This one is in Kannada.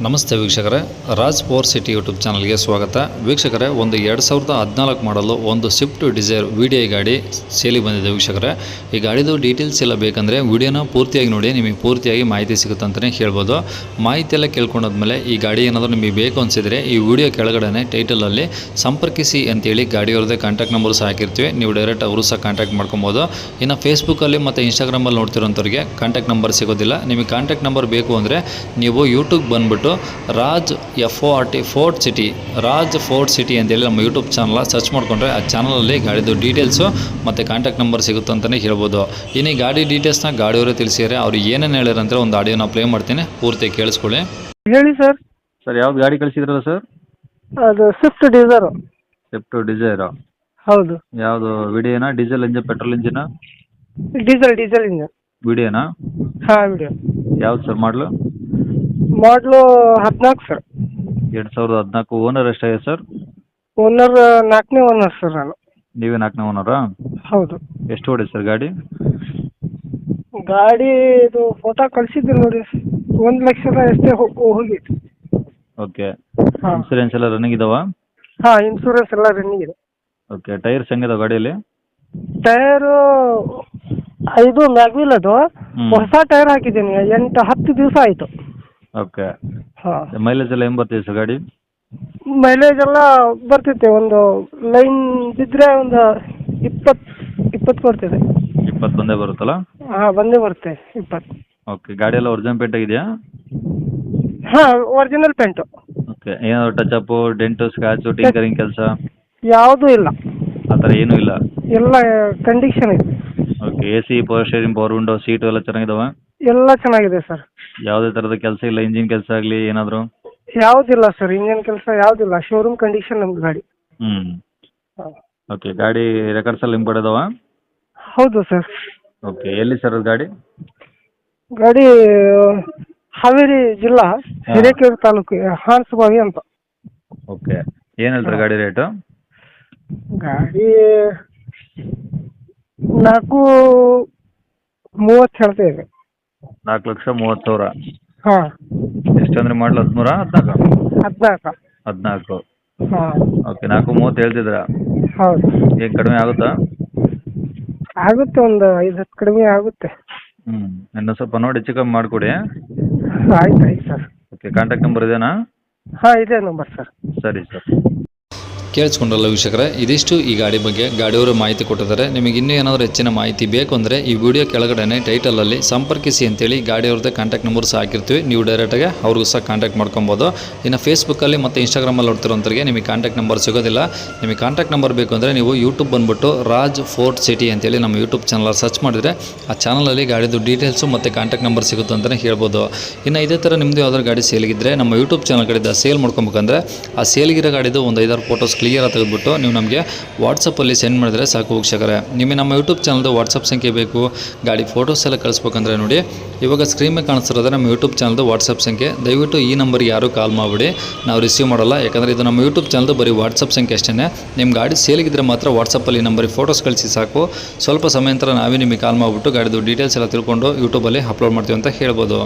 ನಮಸ್ತೆ ವೀಕ್ಷಕರೇ, ರಾಜ್ ಪವರ್ ಸಿಟಿ ಯೂಟ್ಯೂಬ್ ಚಾನಲ್ಗೆ ಸ್ವಾಗತ. ವೀಕ್ಷಕರೇ, ಒಂದು ಎರಡು ಸಾವಿರದ ಹದಿನಾಲ್ಕು ಮಾಡಲು ಒಂದು ಸ್ವಿಫ್ಟ್ ಡಿಸೈರ್ ವಿ ಗಾಡಿ ಸೇಲಿಗೆ ಬಂದಿದೆ ವೀಕ್ಷಕರೇ. ಈ ಗಾಡಿದು ಡೀಟೇಲ್ಸ್ ಎಲ್ಲ ಬೇಕಂದರೆ ವಿಡಿಯೋನ ಪೂರ್ತಿಯಾಗಿ ನೋಡಿ, ನಿಮಗೆ ಪೂರ್ತಿಯಾಗಿ ಮಾಹಿತಿ ಸಿಗುತ್ತೆ ಅಂತಲೇ ಹೇಳ್ಬೋದು. ಮಾಹಿತಿ ಎಲ್ಲ ಕೇಳ್ಕೊಂಡಾದ್ಮೇಲೆ ಈ ಗಾಡಿ ಏನಾದರೂ ನಿಮಗೆ ಬೇಕು ಅನಿಸಿದರೆ ಈ ವಿಡಿಯೋ ಕೆಳಗಡೆ ಟೈಟಲಲ್ಲಿ ಸಂಪರ್ಕಿಸಿ ಅಂತೇಳಿ ಗಾಡಿಯವ್ರದ್ದೇ ಕಾಂಟ್ಯಾಕ್ಟ್ ನಂಬರ್ ಸಹ ಹಾಕಿರ್ತೀವಿ. ನೀವು ಡೈರೆಕ್ಟ್ ಅವರು ಸಹ ಕಾಂಟ್ಯಾಕ್ಟ್ ಮಾಡ್ಕೊಬೋದು. ಇನ್ನು ಫೇಸ್ಬುಕ್ಕಲ್ಲಿ ಮತ್ತು ಇನ್ಸ್ಟಾಗ್ರಾಮಲ್ಲಿ ನೋಡ್ತಿರೋಂಥವ್ರಿಗೆ ಕಾಂಟ್ಯಾಕ್ಟ್ ನಂಬರ್ ಸಿಗೋದಿಲ್ಲ. ನಿಮಗೆ ಕಾಂಟ್ಯಾಕ್ಟ್ ನಂಬರ್ ಬೇಕು ಅಂದರೆ ನೀವು ಯೂಟ್ಯೂಬ್ ಬಂದುಬಿಟ್ಟು Raj F O R T fort city Raj fort city ಅಂತೇಳಿ ನಮ್ಮ ಯೂಟ್ಯೂಬ್ ಚಾನಲ್ ಸರ್ಚ್ ಮಾಡಿಕೊಂಡ್ರೆ ಆ ಚಾನಲಲ್ಲಿ ಗಾಡಿದು ಡೀಟೇಲ್ಸು ಮತ್ತು ಕಾಂಟ್ಯಾಕ್ಟ್ ನಂಬರ್ ಸಿಗುತ್ತೆ ಅಂತಲೇ ಹೇಳ್ಬೋದು. ಇನ್ನು ಈ ಗಾಡಿ ಡೀಟೇಲ್ಸ್ನ ಗಾಡಿಯವರೇ ತಿಳಿಸಿದರೆ ಅವ್ರು ಏನೇನು ಹೇಳ್ಯಾರಂದ್ರೆ ಒಂದು ಆಡಿಯೋನ ಪ್ಲೇ ಮಾಡ್ತೀನಿ. ಪೂರ್ತಿ ಕೇಳಿಸ್ಕೊಳ್ಳಿ. ಹೇಳಿ ಸರ್. ಸರ್ ಯಾವ್ದು ಗಾಡಿ ಕಳಿಸಿದ್ರಲ್ಲ ಸರ್? ಅದು ಸ್ವಿಫ್ಟ್ ಡಿಸೈರ್ ಸ್ವಿಫ್ಟ್ ಡಿಸೈರ್ ಹೌದು. ಯಾವುದು ವಿಡಿಯೋನಾ? Diesel engine petrol engine diesel diesel engine ವಿಡಿಯೋನಾ? ಹಾಂ ವಿಡಿಯೋ. ಯಾವ್ದು ಸರ್ ಮಾಡಲು? ಮಾಡಲು ಹದಿನಾಲ್ಕು ಸರ್. ಎರಡು ಸಾವಿರದ ಹದಿನಾಲ್ಕು ಓನರ್ ಎಷ್ಟಾಗಿದೆ ಸರ್? ಓನರ್ ನಾಲ್ಕನೇ ಓನರ್ ಸರ್ ನಾನು. ನೀವೇ ನಾಲ್ಕನೇ ಓನರಾ ಹೌದು. ಎಷ್ಟು ಹೊಡಿ ಸರ್ ಗಾಡಿ? ಗಾಡಿ ಇದು ಫೋಟೋ ಕಳಿಸಿದ್ರು ನೋಡಿ. ಒಂದು ಲಕ್ಷದ ಎಷ್ಟೇ ಹೋಗಿತ್ತು. ಓಕೆ. ಹಾಂ. ಇನ್ಸೂರೆನ್ಸ್ ಎಲ್ಲ ರನ್ನಿಂಗ್ ಇದಾವ? ಹಾಂ ಇನ್ಸೂರೆನ್ಸ್ ಎಲ್ಲ ರನ್ನಿಂಗ್ ಇದೆ. ಓಕೆ ಟೈರ್ಸ್ ಹೆಂಗಿದಾವೆ ಗಾಡಿಯಲ್ಲಿ? ಟೈರು ಇದು ಮ್ಯಾಗ್ವಿಲ್ ಅದು. ಹ್ಮ್. ಹೊಸ ಟೈರ್ ಹಾಕಿದ್ದೀನಿ. ಎಂಟು ಹತ್ತು ದಿವಸ ಆಯಿತು. ಓಕೆ ಹಾಂ. ಮೈಲೇಜ್ ಎಲ್ಲ ಹೆಂಗೆ ಬರ್ತಿದೆ ಸರ್ ಗಾಡಿ? ಮೈಲೇಜ್ ಎಲ್ಲ ಬರ್ತೈತೆ ಒಂದು ಲೈನ್ ಬಿದ್ದರೆ ಒಂದು ಇಪ್ಪತ್ತು ಇಪ್ಪತ್ತು ಬರ್ತಿದೆ. ಇಪ್ಪತ್ತು ಬಂದೇ ಬರುತ್ತಲ್ಲ? ಹಾಂ ಬಂದೇ ಬರುತ್ತೆ ಇಪ್ಪತ್ತು. ಓಕೆ ಗಾಡಿ ಎಲ್ಲ ಒರಿಜಿನಲ್ ಪೇಂಟ್ ಆಗಿದೆಯಾ? ಹಾಂ ಒರಿಜಿನಲ್ ಪೇಂಟು ಓಕೆ ಏನಾದ್ರು touch up dent scratch tinkering ಕೆಲಸ? ಯಾವುದೂ ಇಲ್ಲ. ಆ ಥರ ಏನೂ ಇಲ್ಲ? ಎಲ್ಲ ಕಂಡೀಷನ್ ಇದೆ. Okay A C power steering power window seat ಎಲ್ಲ ಚೆನ್ನಾಗಿದಾವ? ಎಲ್ಲ ಚೆನ್ನಾಗಿದೆ ಸರ್ ಯಾವುದೇ ತರದ ಕೆಲಸ ಇಲ್ಲ ಇಂಜಿನ್ ಕೆಲಸ ಆಗಲಿ ಏನಾದರೂ? ಯಾವ್ದಿಲ್ಲ ಸರ್ ಇಂಜಿನ್ ಕೆಲಸ ಯಾವ್ದಿಲ್ಲ ಶೋರೂಮ್ ಕಂಡೀಷನ್ ನಮ್ದು ಗಾಡಿ. ಹ್ಮ್. ಹಾಂ. ಓಕೆ ಗಾಡಿ ರೆಕಾರ್ಡ್ಸ್ ಎಲ್ಲ ಅದಾವ ಹೌದು ಸರ್ ಓಕೆ ಎಲ್ಲಿ ಸರ್ ಅದು ಗಾಡಿ? ಗಾಡಿ ಹಾವೇರಿ ಜಿಲ್ಲಾ ಹಿರೇಕೇರಿ ತಾಲೂಕು ಹಾನ್ಸ್ಬಾವಿ ಅಂತ. ಓಕೆ ಏನು ಹೇಳ್ತಾರೆ ಗಾಡಿ ರೇಟು? ಗಾಡಿ ನಾಲ್ಕು ಮೂವತ್ತು ಹೇಳ್ತಾ ಇದೆ ನಾಲ್ಕು ಲಕ್ಷ ಮೂವತ್ತು ಸಾವಿರ. ಹಾಂ. ಎಷ್ಟು ಅಂದರೆ ಮಾಡಲು? ಹದಿಮೂರ ಹದಿನಾಲ್ಕು? ಹದಿನಾಲ್ಕು. ಹದಿನಾಲ್ಕು. ಹಾಂ. ಓಕೆ ನಾಲ್ಕು ಮೂವತ್ತು ಹೇಳ್ತಿದ್ರ ಹೌದು. ಏನು ಕಡಿಮೆ ಆಗುತ್ತಾ? ಆಗುತ್ತೆ ಒಂದು ಐದು ಹತ್ತು ಕಡಿಮೆ ಆಗುತ್ತೆ. ಹ್ಞೂ ಇನ್ನು ಸ್ವಲ್ಪ ನೋಡಿ ಹೆಚ್ಚು ಕಮ್ಮಿ ಮಾಡಿಕೊಡಿ. ಆಯ್ತು ಆಯ್ತು ಸರ್. ಓಕೆ ಕಾಂಟ್ಯಾಕ್ಟ್ ನಂಬರ್ ಇದೆಯಾ ಹಾಂ ಇದೆ ನಂಬರ್ ಸರ್. ಸರಿ ಸರ್. ಕೇಳಿಸ್ಕೊಂಡ್ರಲ್ಲ ವೀಕ್ಷಕರೇ, ಇದಿಷ್ಟು ಈ ಗಾಡಿ ಬಗ್ಗೆ. ಗಾಡಿಯವರು ಮಾಹಿತಿ ಕೊಟ್ಟಿದ್ದಾರೆ. ನಿಮಗೆ ಇನ್ನೂ ಏನಾದರೂ ಹೆಚ್ಚಿನ ಮಾಹಿತಿ ಬೇಕು ಅಂದರೆ ಈ ವಿಡಿಯೋ ಕೆಳಗಡೆ ಟೈಟಲಲ್ಲಿ ಸಂಪರ್ಕಿಸಿ ಅಂತೇಳಿ ಗಾಡಿಯವ್ರದ್ದು ಕಾಂಟ್ಯಾಕ್ಟ್ ನಂಬರ್ ಸಹ ಹಾಕಿರ್ತೀವಿ. ನೀವು ಡೈರೆಕ್ಟಾಗಿ ಅವ್ರಿಗೂ ಸಹ ಕಾಂಟ್ಯಾಕ್ಟ್ ಮಾಡ್ಕೊಬೋದು. ಇನ್ನು ಫೇಸ್ಬುಕ್ಕಲ್ಲಿ ಮತ್ತು ಇನ್ಸ್ಟಾಗ್ರಾಮಲ್ಲಿ ನೋಡ್ತಿರೋಂಥವ್ರಿಗೆ ನಿಮಗೆ ಕಾಂಟ್ಯಾಕ್ಟ್ ನಂಬರ್ ಸಿಗೋದಿಲ್ಲ. ನಿಮಗೆ ಕಾಂಟ್ಯಾಕ್ಟ್ ನಂಬರ್ ಬೇಕು ಅಂದರೆ ನೀವು ಯೂಟ್ಯೂಬ್ ಬಂದುಬಿಟ್ಟು ರಾಜ್ ಫೋರ್ಟ್ ಸಿಟಿ ಅಂತೇಳಿ ನಮ್ಮ ಯೂಟ್ಯೂಬ್ ಚಾನಲ್ ಸರ್ಚ್ ಮಾಡಿದರೆ ಆ ಚಾನಲಲ್ಲಿ ಗಾಡಿದು ಡೀಟೇಲ್ಸು ಮತ್ತು ಕಾಂಟ್ಯಾಕ್ಟ್ ನಂಬರ್ ಸಿಗುತ್ತೆ ಅಂತಲೇ ಹೇಳ್ಬೋದು. ಇನ್ನು ಇದೇ ಥರ ನಿಮ್ಮದು ಯಾವ್ದಾದ್ರು ಗಾಡಿ ಸೇಲ್ಗಿದ್ರೆ ನಮ್ಮ ಯೂಟ್ಯೂಬ್ ಚಾನಲ್ ಕಡೆ ಸೇಲ್ ಮಾಡ್ಕೊಬೇಕಂದ್ರೆ ಆ ಸೇಲ್ಗಿರೋ ಗಾಡಿದು ಒಂದು ಐದಾರು ಫೋಟೋಸ್ ಕ್ಲಿಯರ್ ತೆಗೆದುಬಿಟ್ಟು ನೀವು ನಮಗೆ ವಾಟ್ಸಪ್ಪಲ್ಲಿ ಸೆಂಡ್ ಮಾಡಿದ್ರೆ ಸಾಕು ವೀಕ್ಷಕರೇ. ನಿಮಗೆ ನಮ್ಮ ಯೂಟ್ಯೂಬ್ ಚಾನಲ್ದು ವಾಟ್ಸಪ್ ಸಂಖ್ಯೆ ಬೇಕು. ಗಾಡಿ ಫೋಟೋಸ್ ಎಲ್ಲ ಕಳಿಸ್ಬೇಕಂದ್ರೆ ನೋಡಿ. ಇವಾಗ ಸ್ಕ್ರೀನ್ ಮೇಲೆ ಕಾಣಿಸ್ತಿರೋದ್ರೆ ನಮ್ಮ ಯೂಟ್ಯೂಬ್ ಚಾನಲ್ದು ವಾಟ್ಸಪ್ ಸಂಖ್ಯೆ. ದಯವಿಟ್ಟು ಈ ನಂಬರ್ಗೆ ಯಾರೂ ಕಾಲ್ ಮಾಡಿಬಿಡಿ. ನಾವು ರಿಸೀವ್ ಮಾಡಲ್ಲ. ಯಾಕಂದರೆ ಇದು ನಮ್ಮ ಯೂಟ್ಯೂಬ್ ಚಾನಲ್ದು ಬರೀ ವಾಟ್ಸಪ್ ಸಂಖ್ಯೆ ಅಷ್ಟೇ ನಿಮ್ಮ ಗಾಡಿ ಸೇಲಿಗಿದ್ರೆ ಮಾತ್ರ ವಾಟ್ಸಪ್ಪಲ್ಲಿ ನಂಬರಿಗೆ ಫೋಟೋಸ್ ಕಳಿಸಿ ಸಾಕು. ಸ್ವಲ್ಪ ಸಮಯ ನಂತರ ನಾವೇ ನಿಮಗೆ ಕಾಲ್ ಮಾಡಿಬಿಟ್ಟು ಗಾಡಿದು ಡೀಟೇಲ್ಸ್ ಎಲ್ಲ ತಿಳ್ಕೊಂಡು ಯೂಟ್ಯೂಬಲ್ಲಿ ಅಪ್ಲೋಡ್ ಮಾಡ್ತೀವಿ ಅಂತ ಹೇಳ್ಬೋದು.